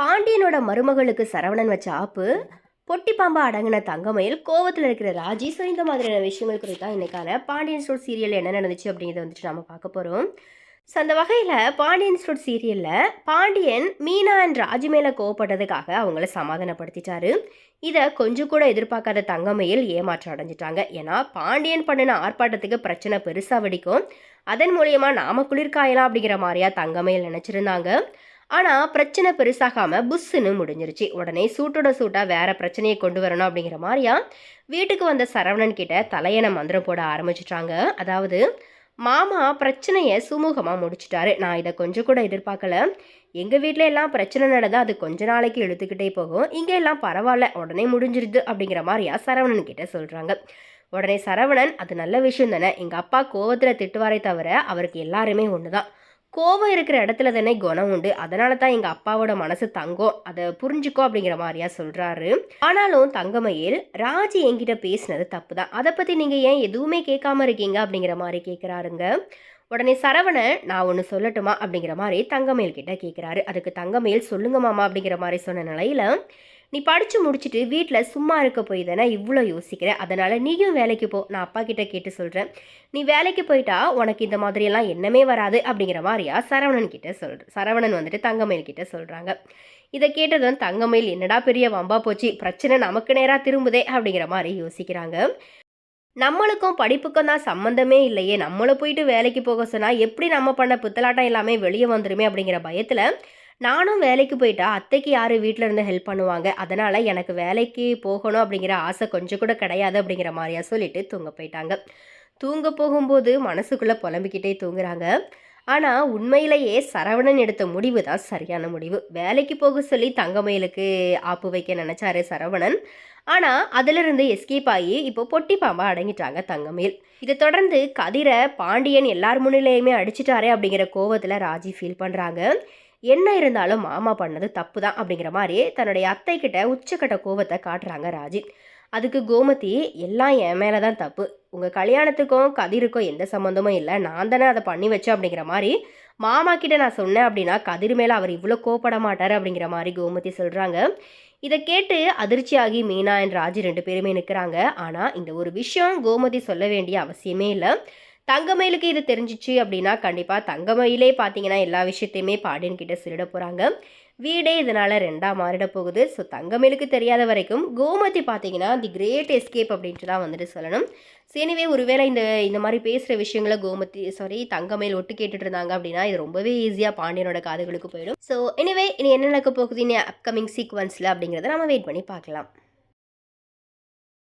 பாண்டியனோட மருமகளுக்கு சரவணன் வச்ச ஆப்பு பொட்டி பாம்பா அடங்கின தங்கமயில் கோவத்தில் இருக்கிற ராஜி ஸோ இந்த மாதிரியான விஷயங்கள் குறித்து தான் இன்றைக்கான பாண்டியன் ஸ்டோர் சீரியல் என்ன நடந்துச்சு அப்படிங்கிறத வந்துட்டு நம்ம பார்க்க போகிறோம் ஸோ அந்த வகையில் பாண்டியன் ஸ்டோர் சீரியலில் பாண்டியன் மீனா அண்ட் ராஜி மேலே கோவப்பட்டதுக்காக அவங்கள சமாதானப்படுத்திட்டாரு. இதை கொஞ்சம் கூட எதிர்பார்க்காத தங்கமயில் ஏமாற்றம் அடைஞ்சிட்டாங்க. ஏன்னா பாண்டியன் பண்ணின ஆர்ப்பாட்டத்துக்கு பிரச்சனை பெருசாக வெடிக்கும். அதன் மூலியமாக நாம குளிர்காயலாம் அப்படிங்கிற மாதிரியா தங்கமயில் நினச்சிருந்தாங்க. ஆனால் பிரச்சனை பெருசாகாமல் புஷ்ஷுன்னு முடிஞ்சிருச்சு. உடனே சூட்டோட சூட்டாக வேறு பிரச்சனையை கொண்டு வரணும் அப்படிங்கிற மாதிரியா வீட்டுக்கு வந்த சரவணன் கிட்ட தலையனை மந்திரம் போட ஆரம்பிச்சிட்டாங்க. அதாவது மாமா பிரச்சனையை சுமூகமாக முடிச்சிட்டாரு. நான் இதை கொஞ்சம் கூட எதிர்பார்க்கல. எங்கள் வீட்டில் எல்லாம் பிரச்சனை நடந்தால் அது கொஞ்ச நாளைக்கு இழுத்துக்கிட்டே போகும். இங்கே எல்லாம் பரவாயில்ல. உடனே முடிஞ்சிருது. அப்படிங்கிற மாதிரியா சரவணன் கிட்ட சொல்கிறாங்க உடனே சரவணன் அது நல்ல விஷயம் தானே. எங்கள் அப்பா கோவத்தில் திட்டுவாரே தவிர அவருக்கு எல்லாருமே ஒன்று தான் கோவம் இருக்கிற இடத்துல தானே குணம் உண்டு. அதனால தான் எங்கள் அப்பாவோட மனசு தங்கம். அதை புரிஞ்சுக்கோ அப்படிங்கிற மாதிரியா சொல்கிறாரு ஆனாலும் தங்கமயில் ராஜி என்கிட்ட பேசினது தப்பு தான் அதை பற்றி நீங்கள் ஏன் எதுவுமே கேட்காம இருக்கீங்க அப்படிங்கிற மாதிரி கேட்குறாருங்க. உடனே சரவணன் நான் ஒன்று சொல்லட்டுமா? அப்படிங்கிற மாதிரி தங்கமயில் கிட்ட கேட்குறாரு. அதுக்கு தங்கமயில் சொல்லுங்க மாமா அப்படிங்கிற மாதிரி சொன்ன நிலையில் நீ படித்து முடிச்சுட்டு வீட்டில் சும்மா இருக்க போய் தானே இவ்வளோ யோசிக்கிற? அதனால் நீயும் வேலைக்கு போ. நான் அப்பா கிட்ட கேட்டு சொல்கிறேன் நீ வேலைக்கு போயிட்டா உனக்கு இந்த மாதிரியெல்லாம் எண்ணமே வராது அப்படிங்கிற மாதிரியா சரவணன் கிட்ட சொல்கிற சரவணன் வந்துட்டு தங்கமயில் கிட்ட சொல்கிறாங்க இதை கேட்டதும் தங்கமயில் என்னடா பெரிய வம்பா போச்சு? பிரச்சனை நமக்கு நேராக திரும்புதே அப்படிங்கிற மாதிரி யோசிக்கிறாங்க. நம்மளுக்கும் படிப்புக்கும் தான் சம்மந்தமே இல்லையே. நம்மளை போயிட்டு வேலைக்கு போக சொன்னால் எப்படி நம்ம பண்ண புத்தலாட்டம் எல்லாமே வெளியே வந்துருமே அப்படிங்கிற பயத்தில் நானும் வேலைக்கு போயிட்டா அத்தைக்கு யார் வீட்டில் இருந்து ஹெல்ப் பண்ணுவாங்க? அதனால் எனக்கு வேலைக்கு போகணும் அப்படிங்கிற ஆசை கொஞ்சம் கூட கிடையாது அப்படிங்கிற மாதிரியா சொல்லிட்டு தூங்க போயிட்டாங்க. தூங்க போகும்போது மனசுக்குள்ளே புலம்பிக்கிட்டே தூங்குறாங்க. ஆனால் உண்மையிலேயே சரவணன் எடுத்த முடிவு தான் சரியான முடிவு. வேலைக்கு போக சொல்லி தங்கமயிலுக்கு ஆப்பு வைக்க நினச்சாரு சரவணன். ஆனால் அதிலிருந்து எஸ்கேப் ஆகி இப்போ பொட்டி பாம்பா அடங்கிட்டாங்க தங்கமயில். இதை தொடர்ந்து கதிரை பாண்டியன் எல்லார் முன்னிலையுமே அடிச்சிட்டாரே அப்படிங்கிற கோவத்தில் ராஜி ஃபீல் பண்ணுறாங்க என்ன இருந்தாலும் மாமா பண்ணது தப்பு தான் அப்படிங்கிற மாதிரி தன்னுடைய அத்தை கிட்ட உச்சக்கட்ட கோபத்தை காட்டுறாங்க ராஜித் அதுக்கு கோமதி எல்லாம் என் மேலே தான் தப்பு. உங்கள் கல்யாணத்துக்கும் கதிருக்கும் எந்த சம்மந்தமும் இல்லை. நான் தானே அதை பண்ணி வச்சேன் அப்படிங்கிற மாதிரி மாமா கிட்ட நான் சொன்னேன் அப்படின்னா கதிர் மேலே அவர் இவ்வளோ கோப்பட மாட்டார் அப்படிங்கிற மாதிரி கோமதி சொல்கிறாங்க இதை கேட்டு அதிர்ச்சியாகி மீனா என் ராஜு ரெண்டு பேருமே நிற்கிறாங்க ஆனால் இந்த ஒரு விஷயம் கோமதி சொல்ல வேண்டிய அவசியமே இல்லை. தங்கமயிலுக்கு இது தெரிஞ்சிச்சு அப்படின்னா கண்டிப்பாக தங்கமயிலே பார்த்தீங்கன்னா எல்லா விஷயத்தையுமே பாண்டியன் கிட்ட திருட போகிறாங்க வீடே இதனால் ரெண்டாக மாறிட போகுது. ஸோ தங்கமேலுக்கு தெரியாத வரைக்கும் கோமதி பார்த்தீங்கன்னா தி கிரேட் எஸ்கேப் அப்படின்ட்டு தான் வந்துட்டு சொல்லணும். ஸோ எனிவே ஒருவேளை இந்த இந்த மாதிரி பேசுகிற விஷயங்களை கோமதி சாரி தங்கமேல் ஒட்டு கேட்டுட்டு இருந்தாங்க அப்படின்னா இது ரொம்பவே ஈஸியாக பாண்டியனோட காதுகளுக்கு போயிடும். ஸோ எனிவே இனி என்ன நடக்க போகுது? இனி அப்கமிங் சீக்வன்ஸில் அப்படிங்கிறத நம்ம வெயிட் பண்ணி பார்க்கலாம்.